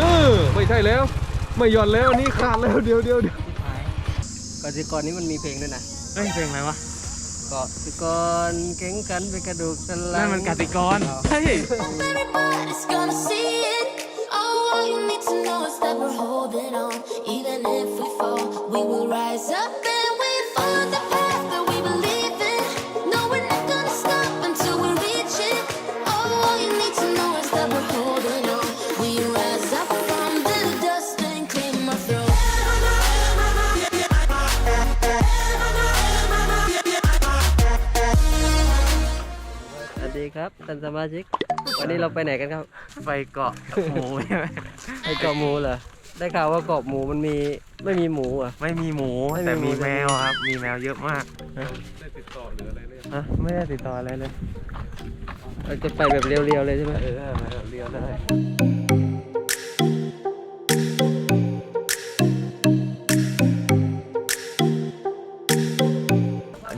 ออไม่ใช่แล้ว ไม่หย่อนแล้วอันนี่ขาดแล้วเดี๋ยวเดี๋ยวเดี๋ยวก่อนสิก่อนนี้มันมีเพลงด้วยนะเอ้ยเพลงอะไรวะเกาะสิก่อนแข็งกันเป็นกระดูกสันหลันั่งนมันกติกรเฮ้ย Everybody's gonna see it. Oh, all you need to know is that we're holding on. Even if we fall, we will rise up and ดีครับท่านสมาชิก วันนี้เราไปไหนกันครับ ไปเกาะหมูใช่ไหมไปเกาะหมูเหรอ ได้ข่าวว่าเกาะหมูมันมีไม่มีหมูอะ ไม่มีหมูไม่มีแต่มีหมูแมวครับ มีแมวเยอะมากได้ติดต่อหรืออะไรเลยฮะไม่ได้ติดต่ออะไรเลย เราจะไปแบบเรียวๆเลยใช่ไหม เออแบบเรียวได้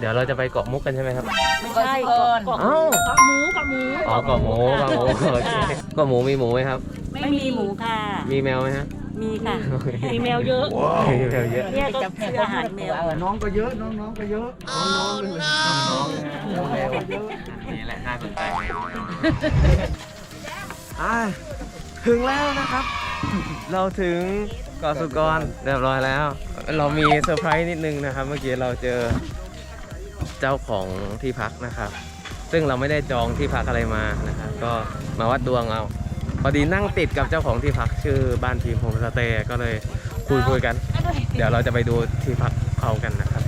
เดี๋ยวเราจะไปเกาะมุกกันใช่ไหมครับ ไม่ใช่เกาะเกาะอ้าวเกาะหมูเกาะหมูอ๋อเกาะหมูเกาะหมูโอเคเกาะหมูมีหมูไหมครับ ไม่มีหมูค่ะ มีแมวไหมฮะมีค่ะมีแมวเยอะมีแมวเยอะ เนี่ยก็ซื้ออาหารแมว น้องก็เยอะ น้องๆก็เยอะ น้องแมวนี่แหละน่าสนใจอ่าถึงแล้วนะครับ เราถึงเกาะสุกรเรียบร้อยแล้ว เรามีเซอร์ไพรส์นิดนึงนะครับ เมื่อกี้เราเจอ เจ้าของที่พักนะครับ ซึ่งเราไม่ได้จองที่พักอะไรมานะครับก็มาวัดดวงเอา พอดีนั่งติดกับเจ้าของที่พักชื่อบ้านทีมโฮมสเตย์ก็เลยคุยคุยๆกัน เดี๋ยวเราจะไปดูที่พักเขากันนะครับ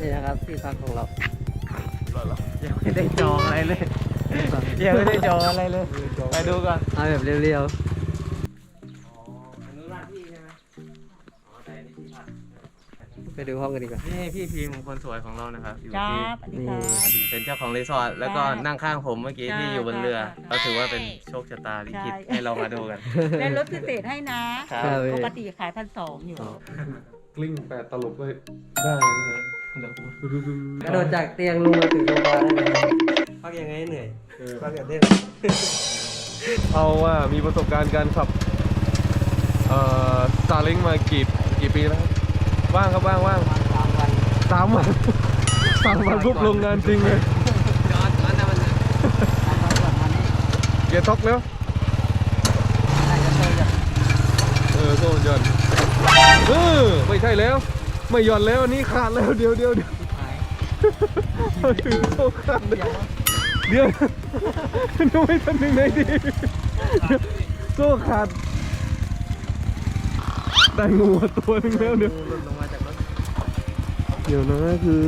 นี่นะครับที่พักของเรายังไม่ได้จองอะไรเลย ยังไม่ได้จองอะไรเลยไปดูก่อนเอาแบบเรียวอนุราที่ใช่ไหมอ๋อแต่นี่ที่พักๆไปดูห้องกันดีกว่า นี่พี่พิมพ์คนสวยของเรานะครับอยู่จ้าที่สวัสดีค่ะเป็นเจ้าของรีสอร์ทแล้วก็จ้านั่งข้างผมเมื่อกี้จ้าที่อยู่บนเรือจ้าก็ถือว่าเป็นโชคชะตาลิขิตใช่ ให้เรามาดูกัน ได้ลดพิเศษให้นะครับครับ ปกติขายพันสองอยู่ กลิ้งแปดตลบก็ได้นะกระโดดจากเตียงลงมาถึงโรงพยาบาลได้เลย พักยังไงให้เหนื่อยเออพักแบบเล่นเอาว่ามีประสบการณ์การขับเอ่อซาเล้งมากี่กี่ปีแล้วครับว่างครับว่างว่างสามวันสามวันสามวันปุ๊บลงงานจริงเลยย้อนย้อนนะมันนะเกียร์ท็อกแล้วน่าจะเคยแบบเออโซ่หย่อนเออไม่ใช่แล้ว ไม่หย่อนแล้วอันนี้ขาดแล้วเดี๋ยวเดี๋ยวเดี๋ยวถึงโซ่ขาดแล้ว เดี๋ยวนึกไม่ทันยังไงดีโซ่ขาดได้งูมาตัวหนึงแล้วเดี๋ยวหลุดลงมาจากรถเดี๋ยวนะคือ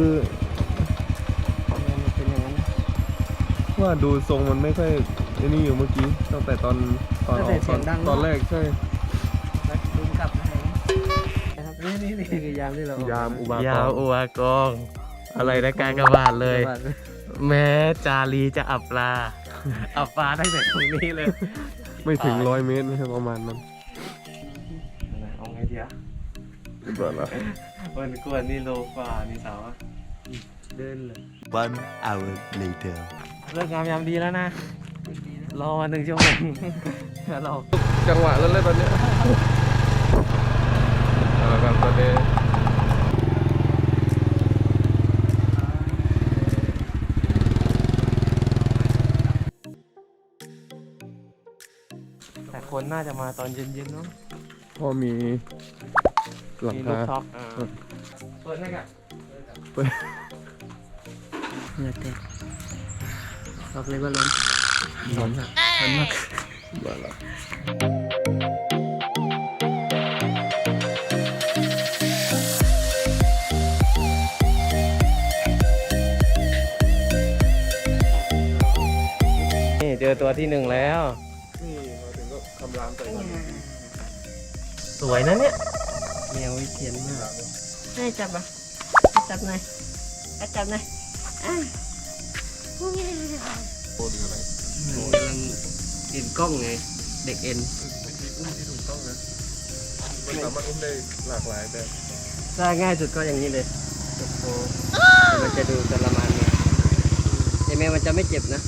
มันเป็นอย่างนั้นนะว่าดูทรงมันไม่ค่อยไอ้นี่อยู่เมื่อกี้ตั้งแต่ตอนตอนออกตอนตอนแรกใช่แล้วดึงกลับอะไรนะครับนี่นี่นี่คือยามที่เราออกยามอุบากยาวรอัวกองอะไรนะการกระบาดเลย แม้จารีจะอับปลา อับปลาได้แต่ตรงนี้เลย ไม่ถึงร้อยเมตรนะครับประมาณนั้นเอาไงดีอะเรียบร้อยแล้ววันกวนนี่โลฝ่านี่สาวอะเดินเลย One hour later. เลิกงามยามดีแล้วนะ รอหนึ่งชั่วโมงแล้วเราจังหวะแล้วเลยตอนเนี้ย คนน่าจะมาตอนเย็นๆเนาะพอมีหลังมีลูคากท็อกอ่าเปิดให้กันเหงื่อแตกบอกเลยว่าล้นร้อนล้นมากร้อนแล้วนี่เจอตัวที่หนึ่งแล้ว นี่มาถึงก็ คำรามใส่กันสวยนะเนี่ยแมววิเชียนมากให้จับอะให้จับหน่อยให้จับหน่อยอะโคตรอะไรกำลังเอ็นกล้องไง เด็กเอ็นวิธีอุ้มที่ถูกต้องนะมันสามารถอุ้มได้หลากหลายแบบถ้าง่ายสุดก็อย่างนี้เลยโอ้โหมันจะดูทรมานเนี่ยแต่แม่มันจะไม่เจ็บนะ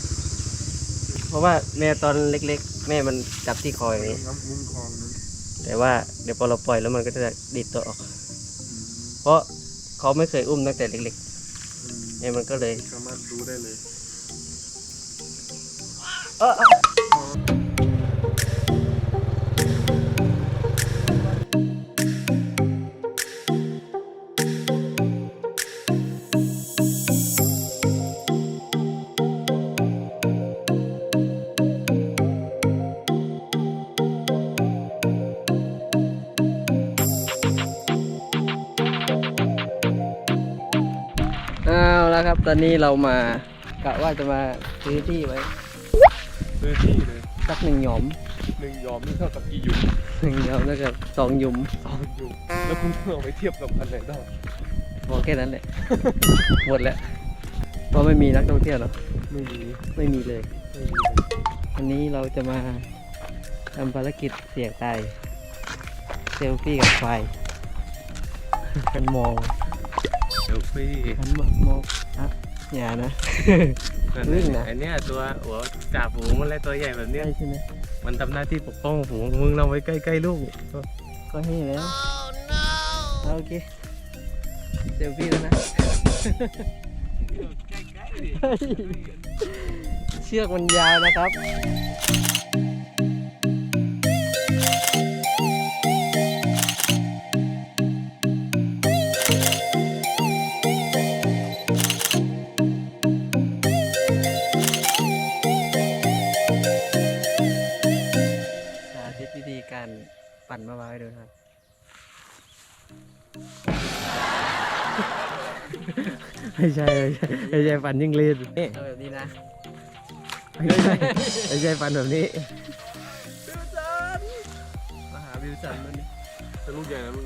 เพราะว่าแม่ตอนเล็กๆ แม่มันจับที่คออย่างนี้น้ำมุ้งคลองนั้นแต่ว่าเดี๋ยวพอเราปล่อยแล้วมันก็จะดีดตัวออกเพราะเขาไม่เคยอุ้มตั้งแต่เล็กๆเนี่ยมันก็เลย สามารถดูได้เลย เออเออ ตอนนี้เรามากะว่าจะมาซื้อที่ไว้ซื้อที่เลยสักหนึ่งหยอมหนึ่งยอมนี่เท่ากับกี่หยุมหนึ่งหยอมแล้วก็สองหยุมสองหยุมแล้วคุณเอาไปเทียบกับอันไหนได้พอแค่นั้นแหละ หมดแล้วเพราะไม่มีนักท่องเที่ยวหรอกไม่มีไม่มีเลยไม่มีเลย อันนี้เราจะมาทำภารกิจเสี่ยงตายเซลฟี่กับไฟกันมองเซ ลฟี่กันมมองอะอย่านะ วิ่งนะ ไอเนี้ยตัวหัวจ่าฝูงมันอะไรตัวใหญ่แบบเนี้ยใช่ใช่ไหมมันทำหน้าที่ปกป้องฝูงมึงเราไว้ใกล้ๆลูกก็ให้แล้วเอาโอเคเซลฟี่แล้วนะ เชือกมันยาวนะครับ ไม่ใช่ไม่ใช่ไม่ใช่ฟันยิ่งรีดนี่เอาแบบนี้นะไม่ใช่ไม่ใช่ฟันแบบนี้มาหาวิวสันมันนี่แต่ลูกใหญ่นะมึง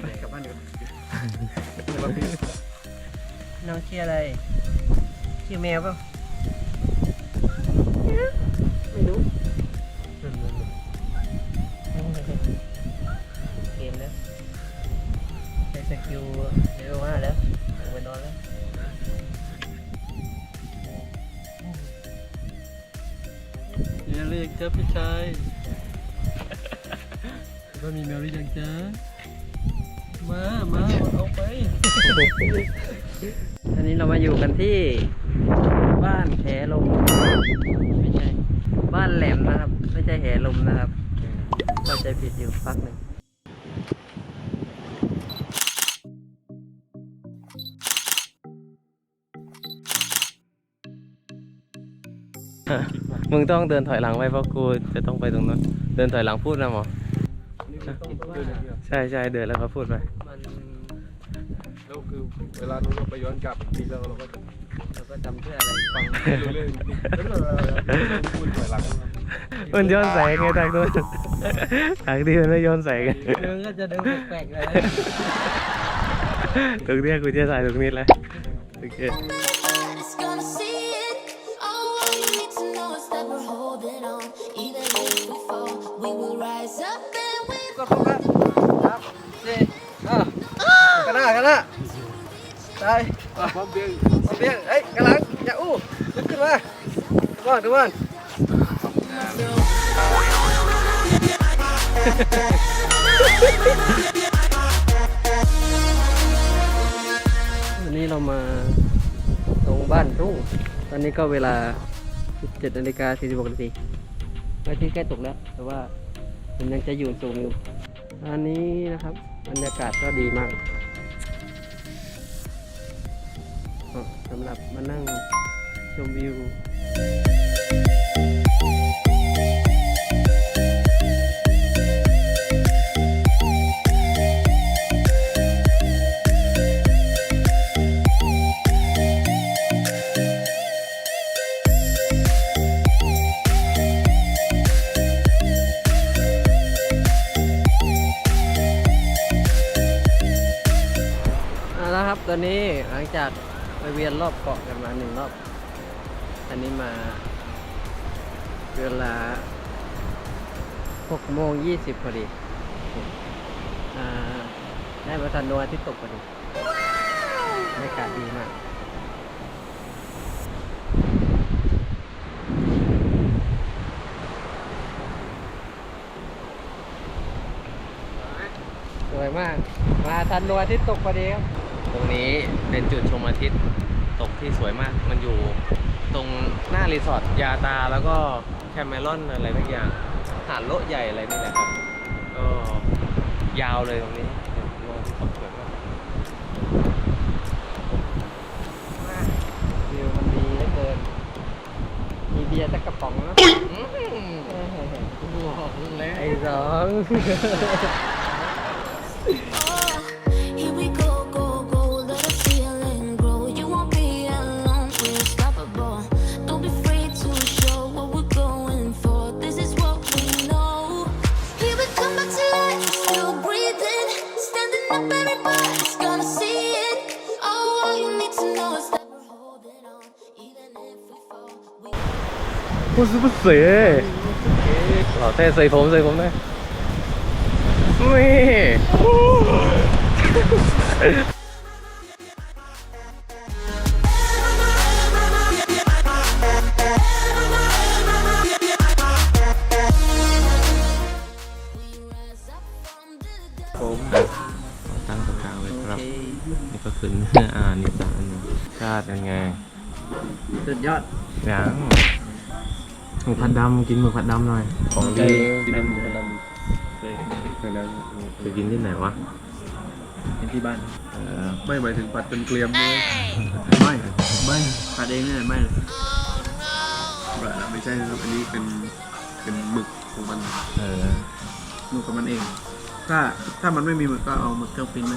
ไปกลับบ้านดีกว่าน้องชื่ออะไรชื่อแมวเปล่าไม่รู้เกมแล้วใช้สกิลเลเวลห้าแล้ว อนแล้วอย่าเรียกเจ้าพี่ชายก็มีแมวหรือยังจ๊ะมา มาเอาไป อันนี้เรามาอยู่กันที่บ้านแหลมไม่ใช่ บ้านแหลมนะครับ ไม่ใช่แหลมนะครับเข้าใจผิดอยู่พักหนึ่ง มึงต้องเดินถอยหลังไว้เพราะกูจะต้องไปตรงนั้น เดินถอยหลังพูดนะหมอนี่มันต้องเดินอย่างเดียวใช่ใช่เดินแล้วก็พูดไปมันแล้วคือเวลานู้นเราไปย้อนกลับอีกทีแล้วเราก็จะเราก็จำเพื่ออะไรฟังไม่รู้เรื่องจริงๆแล้วเราพูดถอยหลังนะครับมันย้อนแสงไงทางนู้นทางที่มันไม่ย้อนแสงไงเดินก็จะเดินแปลกๆเลยตรงเนี้ยกูจะถ่ายตรงนี้แหละโอเค ก็ครบแล้วครับสี่อะกันหน้ากันหน้าตายพร้อมเบี้ยงเอาเบี้ยงเฮ้ยกำลังอย่าอู้ลุกขึ้นมาทุกคนทุกคนวันนี้เรามาตรงบ้านทุ่ง ตอนนี้ก็เวลา 17นาฬิกา46นาทีพระอาทิตย์ใกล้ตกแล้ว แต่ว่ามันยังจะอยู่สูงอยู่ อันนี้นะครับบรรยากาศก็ดีมากสำหรับมานั่งชมวิว ตอนนี้หลังจากไปเวียนรอบเกาะกันมาหนึ่งรอบ อันนี้มา เวลา6โมง20พอดีอ่าได้มาทันนอาทิตย์ตกพอดีบรรยากาศดีมากสวยมาก มาทันนอาทิตย์ตกพอดีครับ ตรงนี้เป็นจุดชมอาทิตย์ตกที่สวยมาก มันอยู่ตรงหน้ารีสอร์ทยาตาแล้วก็แคมเมรอนอะไรทุกอย่าง หาดโละใหญ่อะไรนี่แหละครับ ก็ยาวเลยตรงนี้โลที่ตกสวยมากวิวมันดีเหลือเกิน มีเบียร์สักกระป๋องนะไอ้สอง ผู้ซื้อผู้เสหล่อเท่ใส่ผมใส่ผมได้นี่ผมตั้งตรงกลางเลยครับ นี่ก็คือเนื้ออานิสานชาติเป็นไง สุดยอดยัง หมูผัดดำกินหมูผัดดำหน่อย ของดีกินน้ำหมูกระลำเคยเคยแล้วไปกินที่ไหนวะกินที่บ้านเออไม่หมายถึงปัดจนเกลียมเลยไม่ไม่ผัดเองเนี่ยไม่เลยไม่ใช่นะครับอันนี้เป็นเป็นหมึกของมันเออหมึกของมันเอง ถ้าถ้ามันไม่มีหมึกก็เอาหมึกเครื่องปริ้นมา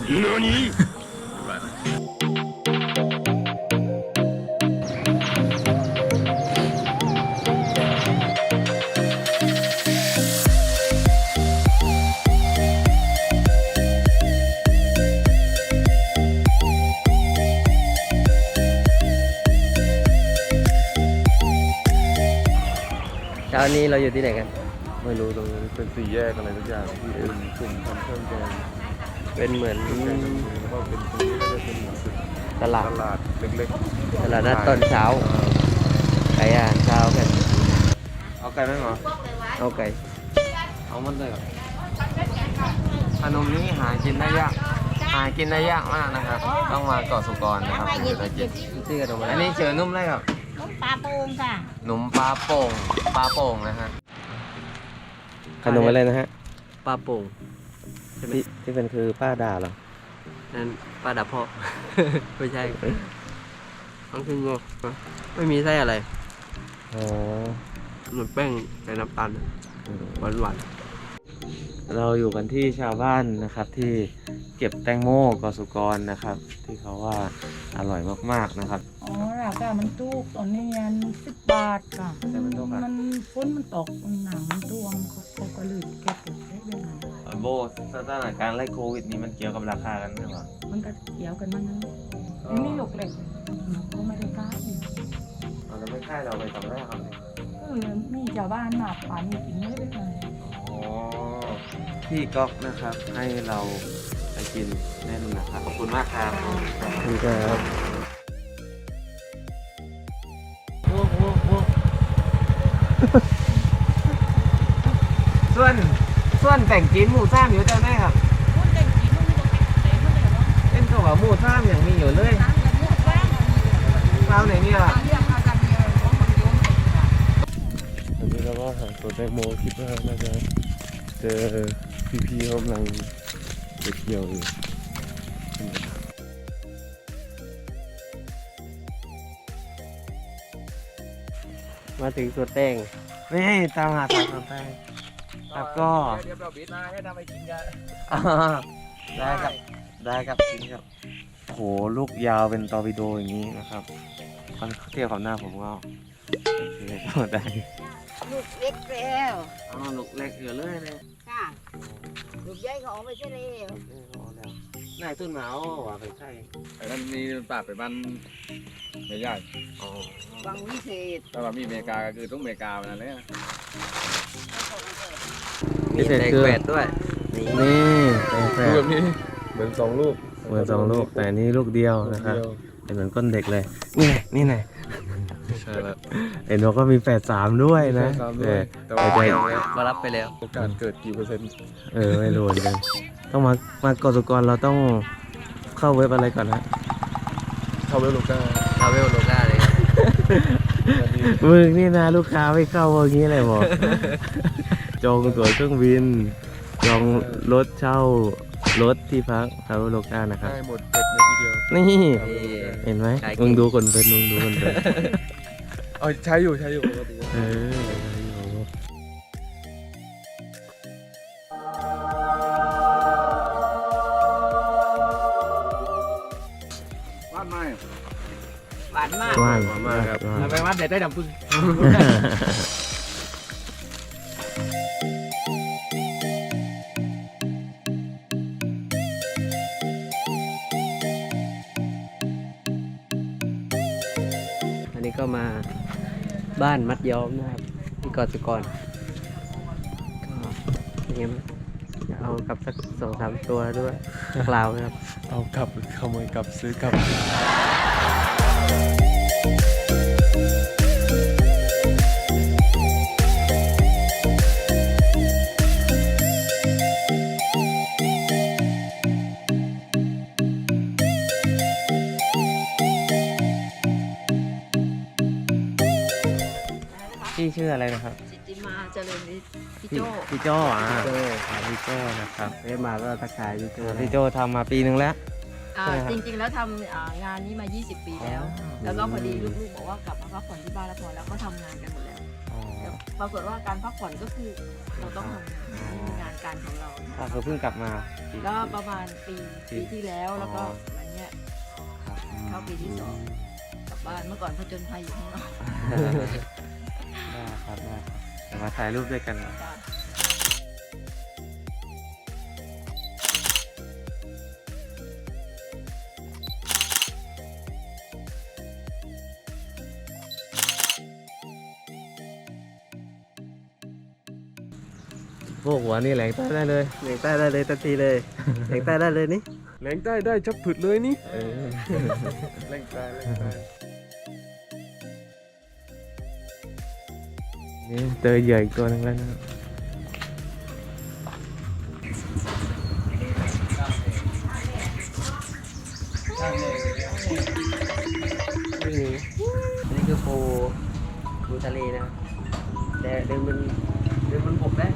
นี้เราอยู่ที่ไหนกัน ไม่รู้ตรงนี้เป็นสี่แยกอะไรทุกอย่างที่เป็นกลุ่มทำเครื่องแกงเป็นเหมือนแล้วก็เป็นตรงนี้ก็จะเป็นเหมือนจุดตลาดตลาดเล็กตลาดนัดตอนเช้าไก่อาหารเช้ากันเอาไก่ไหมหมอเอาไก่เอามันเลยเหรอขนมนี้หากินได้ยาก หากินได้ยากมากนะครับ ต้องมาเกาะสุกรนะครับถึงจะได้กินชื่อขนมอะไรอันนี้เจอนุ่มเลยครับน้ำ ปลาปูงค่ะ หนุ่มปลาโป่งปลาโป่งนะฮะขนมอะไรนะฮะปลาโป่งใช่ไหมที่ที่เป็นคือป้าด่าเหรอนั่นปลาดับพ่อ ไม่ใช่ต้องขึ้นงอกไม่มีไส้อะไรอ๋อเหมือนแป้งใส่น้ำตาลหวานหวานเราอยู่กันที่ชาวบ้านนะครับที่เก็บแตงโมกอสุกรนะครับ ที่เขาว่าอร่อยมากๆนะครับ อ๋อราคามันถูกตอนนี้ยันสิบบาทค่ะแต่มันถูกอะมันฝนมันตกหนังมันท่วมเขาเขาก็เลยเก็บเก็บได้ยังไงโบสถานการณ์ไล่โควิดนี้มันเกี่ยวกับราคากันไหมวะมันก็เกี่ยวกันมันนั่นแหละอันนี่ลูกเล็กเขาไม่ได้ค้าอีกเราจะไม่ค่ายเราไปตอนแรกครับเนี่ยเออมีชาวบ้านมาป่านมีกินไม่ได้เลยอ๋อพี่ก๊อกนะครับให้เราไปกินแน่นนะครับขอบคุณมากครับๆนี่ครับ ส่วนส่วนแต่งกินหมูซ้ำอยู่เจ้าแม่ครับ เป็นตัวหมูซ้ำอย่างมีอยู่เลยซ้ำไหนเนี่ยล่ะๆอันนี้เราก็หาตัวแตงโมคิดว่าน่าจะเจอพี่ๆเขากำลังไปเที่ยวอยู่ มาถึงตัวแต้งนี่ตามหาตามหาแป้งแล้วก็ เดี๋ยวเราบิดมาให้ทำไปกินกันอ่าได้ครับ ได้ครับจริงครับโอ้โหลูกยาวเป็นตอร์ปิโดอย่างนี้นะครับตอนเทียบกับหน้าผมก็โอเคก็ได้ลูกเล็กแล้วอ๋อลูกเล็กอยู่เลยเลยค่ะลูกใหญ่เขาเอาไปใช่เลย นายตุ้นหมาอ๋อว่าไปใช่ไอ้นั่นนี่ปากไปบ้านไม่ยากอ๋อบางวิเศษแต่ว่ามีอเมริกาก็คือต้องอเมริกานั่นแหละมีแตงแฝดด้วยนี่นี่แตงแฝดูดแบบนี้เหมือนสองลูกเหมือนสองลูกแต่อันนี้ลูกเดียวนะครับเดียวเป็นเหมือนก้นเด็กเลย นี่ไงนี่ไง ใช่แล้วเห็นบอกว่ามีแปดสามด้วยนะมี83ด้วยแต่ว่าแต่มารับไปแล้ว โอกาสเกิดกี่เปอร์เซ็นต์เออไม่รู้เหมือนกันต้องมามากสุกรเราต้องเข้าเว็บอะไรก่อนนะเข้าเวลลูก้าทาเวลโลก้าเลยครับแบบนี้มึงนี่นะลูกค้าไม่เข้าอย่างนี้เลยบอก จองตั๋วเครื่องบิน จองรถเช่ารถที่พักทาวเวลโลกานะครับได้หมดเก็บในทีเดียวนี่นี่ เห็นไหมขายเก่ง มึงดูคนเป็นมึงดูคนเป็น เอาใช้อยู่ใช้อยู่ปกติเออหวานมากว่างมากครับเราไปวัดเด็ดได้ดับพึ่งอันนี้ก็มา บ้านมัดย้อมนะครับที่กาะสุกรก็เนไงบ้างจะเอากลับสักสองสามตัวด้วยกลาวนะครับ เอากลับขโมยกลับซื้อกลับ พี่ชื่ออะไรนะครับจิตติมาเจริญฤทธิ์พี่พี่โจพี่โจ้อะโจ้ครับพี่โจ้นะครับได้มาก็ทักทายพี่โจ้พี่โจ้ทำมาปีหนึ่งแล้ว อ่าใช่ครับจริงๆแล้วทำอ่างานนี้มา 20 ปีแล้ว อ๋อ แล้วก็พอดีลูกๆบอกว่ากลับมาพักผ่อนที่บ้านแล้วพอแล้วก็ทำงานกันหมดแล้วอ๋อแล้วปรากฏว่าการพักผ่อนก็คือเราต้องทำงานนี่คืองานการของเราอะคือเพิ่งกลับมาปีก็ประมาณปีปีปีที่แล้วแล้วก็อ๋อมันเนี้ยครับเข้าปีที่สองกลับบ้านเมื่อก่อนผจญภัยอยู่ข้างนอก ได้ครับได้ครับเดี๋ยวมาถ่ายรูปด้วยกันจ้ะพวกหัวนี่แหลงใต้ได้เลย เหลียงใต้ได้เลยทันทีเลย เหลียงใต้ได้เลยนี่ แหลงใต้ได้ชับผึดเลยนี่ เออ แหลงใต้แหลงใต้ นี่เจอเหยื่ออีกตัวหนึงแล้วนะครับไม่มีอันนี้คือปูปูทะเลนะครับแต่เดินมันเดินมันบกได้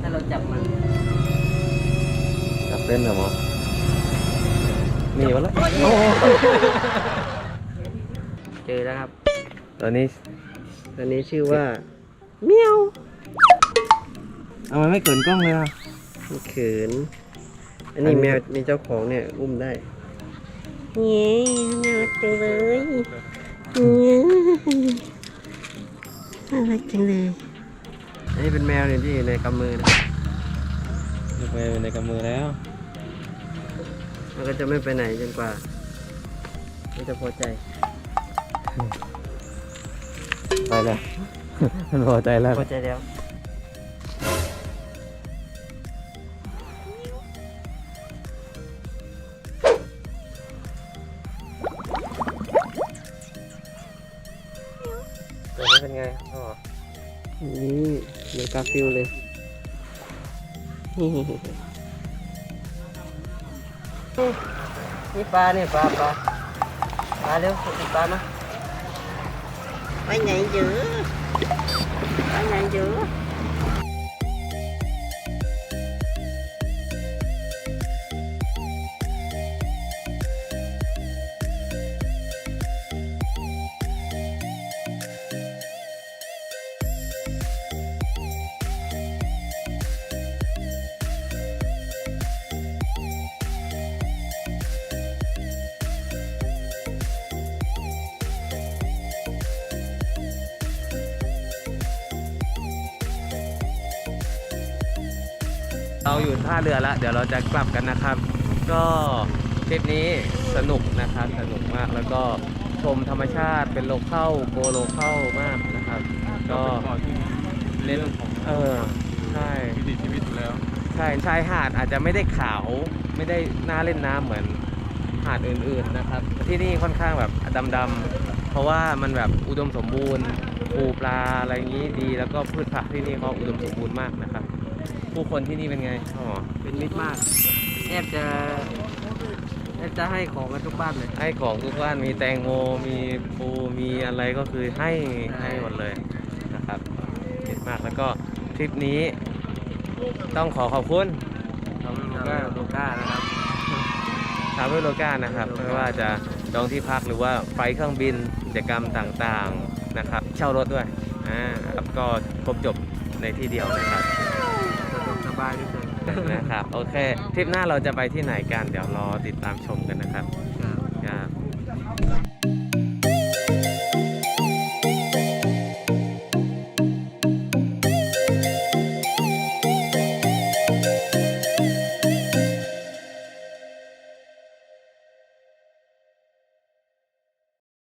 ถ้าเราจับมันจับเต้นเหรอหมอหนีมาแล้ว เจอแล้วครับตัวนี้ตัวนี้ชื่อว่าเมียวเอามันไม่เกินกล้องเลยอะมันเขินอันนี้อันนี้แมวมีเจ้าของเนี่ยอุ้มได้เย้น่ารักจังเลยเย้น่ารักจังเลยอันนี้เป็นแมวเนี่ยที่อยู่ในกำมือนะไปในกำมือแล้ว มันก็จะไม่ไปไหนจนกว่ามันจะพอใจ ไปแล้ว มันพอใจแล้ว พอใจแล้วตัวนี้เป็นไงพ่อนี่เหมือนกาฟิลเลยนี่นี่ปลาเนี่ยปลาปลาปลาเร็วติดปลามา ไปไหนเเยอะเราอยู่ท่าเรือแล้วเดี๋ยวเราจะกลับกันนะครับ ก็ทริปนี้สนุกนะครับสนุกมากแล้วก็ชมธรรมชาติเป็นโลเคอลโกโลเคอลมากนะครับ ก็เล่นเออใช่วิถีชีวิตอยู่แล้ว ใช่ชายหาดอาจจะไม่ได้ขาวไม่ได้น่าเล่นน้ำเหมือนหาดอื่นๆนะครับ ที่นี่ค่อนข้างแบบดำๆเพราะว่ามันแบบอุดมสมบูรณ์ปูปลาอะไรอย่างนี้ดี แล้วก็พืชผักที่นี่เขาอุดมสมบูรณ์มากนะครับ ผู้คนที่นี่เป็นไงอ๋อเป็นมิตรมากแทบจะแทบจะให้ของกันทุกบ้านเลย ให้ของทุกบ้านมีแตงโมมีปูมีอะไรก็คือให้ใช่ ให้หมดเลยนะครับเด็ดมากแล้วก็ทริปนี้ต้องขอขอบคุณเราก็โลก้านะครับ ทาวเวลโลกานะครับ ไม่ว่าจะจองที่พักหรือว่าไฟล์เครื่องบินกิจกรรมต่างๆนะครับ เช่ารถด้วยอ่าครับก็ครบจบในที่เดียวนะครับสะดวกส บายที่สุดนะครับ โอเค ทริปหน้าเราจะไปที่ไหนกัน เดี๋ยวรอติดตามชมกัน